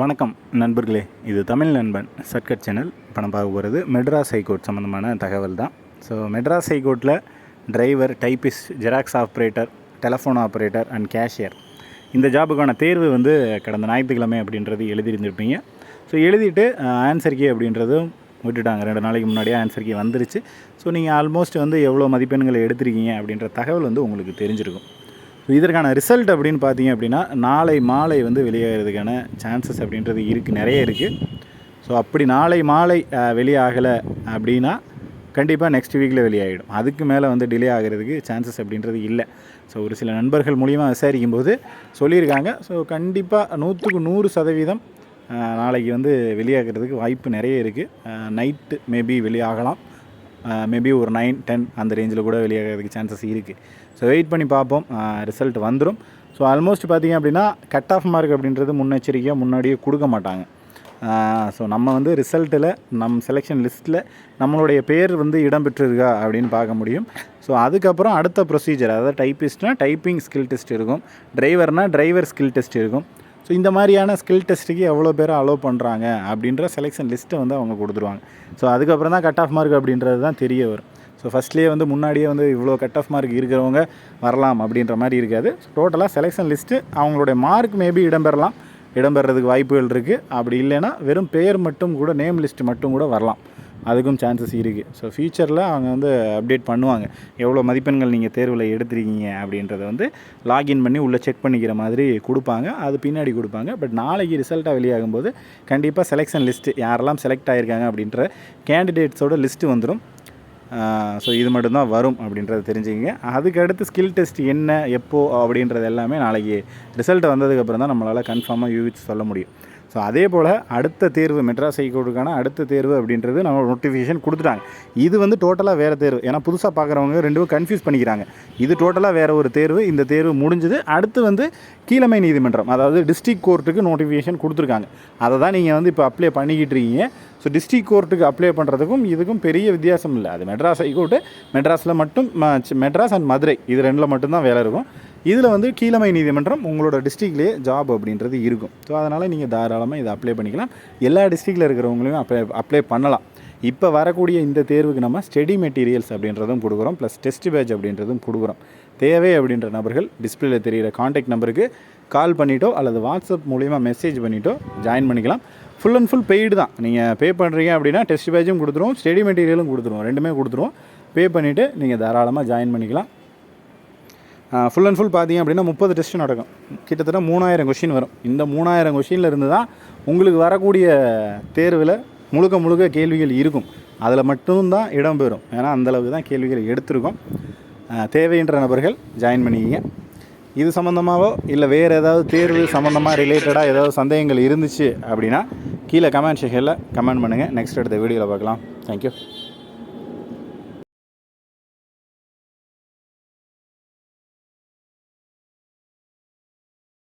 வணக்கம் நண்பர்களே இது தமிழ் நண்பன் சர்க்கட் சேனல். பணம் பார்க்க போகிறது மெட்ராஸ் ஹைகோர்ட் சம்மந்தமான தகவல் தான். ஸோ மெட்ராஸ் ஹைகோர்ட்டில் driver typist xerox operator telephone operator and cashier இந்த ஜாபுக்கான தேர்வு வந்து கடந்த ஞாயிற்றுக்கிழமை அப்படின்றது எழுதியிருந்திருப்பீங்க. ஸோ எழுதிட்டு ஆன்சர் கே அப்படின்றதும் விட்டுட்டாங்க. ரெண்டு நாளைக்கு முன்னாடியே ஆன்சர் கே வந்துருச்சு. ஸோ நீங்கள் ஆல்மோஸ்ட் வந்து எவ்வளோ மதிப்பெண்களை எடுத்திருக்கீங்க அப்படின்ற தகவல் வந்து உங்களுக்கு தெரிஞ்சிருக்கும். இதற்கான ரிசல்ட் அப்படின்னு பார்த்தீங்க அப்படின்னா நாளை மாலை வந்து வெளியாகிறதுக்கான சான்சஸ் அப்படின்றது இருக்குது நிறைய இருக்குது ஸோ அப்படி நாளை மாலை வெளியாகலை அப்படின்னா கண்டிப்பாக நெக்ஸ்ட் வீக்கில் வெளியாகிடும் அதுக்கு மேலே வந்து டிலே ஆகிறதுக்கு சான்சஸ் அப்படின்றது இல்லை. ஸோ ஒரு சில நண்பர்கள் மூலியமாக விசாரிக்கும் போது சொல்லியிருக்காங்க. ஸோ கண்டிப்பாக நூற்றுக்கு நூறு சதவீதம் நாளைக்கு வந்து வெளியாகிறதுக்கு வாய்ப்பு நிறைய இருக்குது நைட்டு மேபி வெளியாகலாம். மேபி ஒரு நைன் டென் அந்த ரேஞ்சில் கூட வெளியாகிறதுக்கு சான்சஸ் இருக்குது ஸோ வெயிட் பண்ணி பார்ப்போம். ரிசல்ட் வந்துடும் ஸோ ஆல்மோஸ்ட் பார்த்தீங்க அப்படின்னா கட் ஆஃப் மார்க் அப்படின்றது முன்னெச்சரிக்கையாக முன்னாடியே கொடுக்க மாட்டாங்க. ஸோ நம்ம வந்து ரிசல்ட்டில் நம் செலெக்ஷன் லிஸ்ட்டில் நம்மளுடைய பேர் வந்து இடம்பெற்றிருக்கா அப்படின்னு பார்க்க முடியும். ஸோ அதுக்கப்புறம் அடுத்த ப்ரொசீஜர் அதாவது டைப்பிஸ்ட்னால் டைப்பிங் ஸ்கில் டெஸ்ட் இருக்கும். டிரைவர்னால் டிரைவர் ஸ்கில் டெஸ்ட் இருக்கும். ஸோ இந்த மாதிரியான ஸ்கில் டெஸ்ட்டுக்கு எவ்வளோ பேர் அலோவ் பண்ணுறாங்க அப்படின்ற செலெக்ஷன் லிஸ்ட்டை வந்து அவங்க கொடுத்துருவாங்க. ஸோ அதுக்கப்புறம் தான் கட் ஆஃப் மார்க் அப்படின்றது தான் தெரிய வரும். ஸோ ஃபஸ்ட்லேயே வந்து முன்னாடியே வந்து இவ்வளோ கட் ஆஃப் மார்க் இருக்கிறவங்க வரலாம் அப்படின்ற மாதிரி இருக்காது. டோட்டலாக செலெக்ஷன் லிஸ்ட்டு அவங்களுடைய மார்க் மேபி இடம்பெறலாம். இடம்பெறதுக்கு வாய்ப்புகள் இருக்குது அப்படி இல்லைன்னா வெறும் பெயர் மட்டும் கூட நேம் லிஸ்ட் மட்டும் கூட வரலாம். அதுக்கும் சான்சஸ் இருக்குது ஸோ ஃபியூச்சரில் அவங்க வந்து அப்டேட் பண்ணுவாங்க. எவ்வளோ மதிப்பெண்கள் நீங்கள் தேர்வில் எடுத்திருக்கீங்க அப்படின்றத வந்து லாகின் பண்ணி உள்ளே செக் பண்ணிக்கிற மாதிரி கொடுப்பாங்க. அது பின்னாடி கொடுப்பாங்க. பட் நாளைக்கு ரிசல்ட்டாக வெளியாகும்போது கண்டிப்பாக செலெக்ஷன் லிஸ்ட்டு யாரெல்லாம் செலக்ட் ஆகியிருக்காங்க அப்படின்ற கேண்டிடேட்ஸோட லிஸ்ட்டு வந்துடும் ஸோ இது மட்டும்தான் வரும் அப்படின்றத தெரிஞ்சுக்கங்க. அதுக்கு அடுத்து ஸ்கில் டெஸ்ட் என்ன எப்போது அப்படின்றது எல்லாமே நாளைக்கு ரிசல்ட் வந்ததுக்கப்புறம் தான் நம்மளால் கன்ஃபார்மாக யூவிச்சு சொல்ல முடியும். ஸோ அதே போல் அடுத்த தேர்வு மெட்ராஸ் ஹைகோர்ட்டுக்கான அடுத்த தேர்வு அப்படின்றது நம்ம நோட்டிஃபிகேஷன் கொடுத்துட்டாங்க. இது வந்து டோட்டலாக வேறு தேர்வு. ஏன்னா புதுசாக பார்க்குறவங்க ரெண்டும் கன்ஃபியூஸ் பண்ணிக்கிறாங்க. இது டோட்டலாக வேறு ஒரு தேர்வு. இந்த தேர்வு முடிஞ்சது. அடுத்து வந்து கீழமை நீதிமன்றம் அதாவது டிஸ்ட்ரிக்ட் கோர்ட்டுக்கு நோட்டிஃபிகேஷன் கொடுத்துருக்காங்க. அதை தான் நீங்கள் வந்து இப்போ அப்ளை பண்ணிக்கிட்டு இருக்கீங்க. ஸோ டிஸ்ட்ரிக்ட் கோர்ட்டுக்கு அப்ளை பண்ணுறதுக்கும் இதுக்கும் பெரிய வித்தியாசம் இல்லை. அது மெட்ராஸ் ஹைகோர்ட்டு மெட்ராஸில் மட்டும் ம- மெட்ராஸ் அண்ட் மதுரை. இது ரெண்டில் மட்டும்தான் வேலை இருக்கும். இதில் வந்து கீழமை நீதிமன்றம் உங்களோட டிஸ்ட்ரிக்ட்லேயே ஜாப் அப்படின்றது இருக்கும். ஸோ அதனால் நீங்கள் தாராளமாக இதை அப்ளை பண்ணிக்கலாம். எல்லா டிஸ்ட்ரிக்டில் இருக்கிறவங்களையும் அப்ளை அப்ளை பண்ணலாம். இப்போ வரக்கூடிய இந்த தேர்வுக்கு நம்ம ஸ்டடி மெட்டீரியல்ஸ் அப்படின்றதும் கொடுக்குறோம் ப்ளஸ் டெஸ்ட் பேட்ச் அப்படின்றதும் கொடுக்குறோம். தேவை அப்படின்ற நபர்கள் டிஸ்பிளேல தெரிகிற காண்டாக்ட் நம்பருக்கு கால் பண்ணிட்டோ அல்லது வாட்ஸ்அப் மூலிமா மெசேஜ் பண்ணிட்டோ ஜாயின் பண்ணிக்கலாம். ஃபுல் அண்ட் ஃபுல் பெய்டு தான். நீங்கள் பே பண்ணுறீங்க அப்படின்னா டெஸ்ட் பேட்சும் கொடுத்துருவோம் ஸ்டடி மெட்டீரியலும் கொடுத்துருவோம். ரெண்டுமே கொடுத்துருவோம். பே பண்ணிவிட்டு நீங்கள் தாராளமாக ஜாயின் பண்ணிக்கலாம். ஃபுல் அண்ட் ஃபுல் பார்த்தீங்க அப்படின்னா முப்பது டெஸ்ட் நடக்கும். கிட்டத்தட்ட மூணாயிரம் கொஷின் வரும். இந்த மூணாயிரம் கொஷினில் இருந்து தான் உங்களுக்கு வரக்கூடிய தேர்வில் முழுக்க முழுக்க கேள்விகள் இருக்கும். அதில் மட்டும்தான் இடம்பெறும் ஏன்னா அந்தளவுக்கு தான் கேள்விகள் எடுத்திருக்கோம். தேவைன்ற நபர்கள் ஜாயின் பண்ணிக்கிங்க. இது சம்மந்தமாகவோ இல்லை வேறு ஏதாவது தேர்வு சம்மந்தமாக ரிலேட்டடாக ஏதாவது சந்தேகங்கள் இருந்துச்சு அப்படின்னா கீழே கமெண்ட் செக்ஷனில் கமெண்ட் பண்ணுங்கள் நெக்ஸ்ட் அடுத்த வீடியோவில் பார்க்கலாம். தேங்க்யூ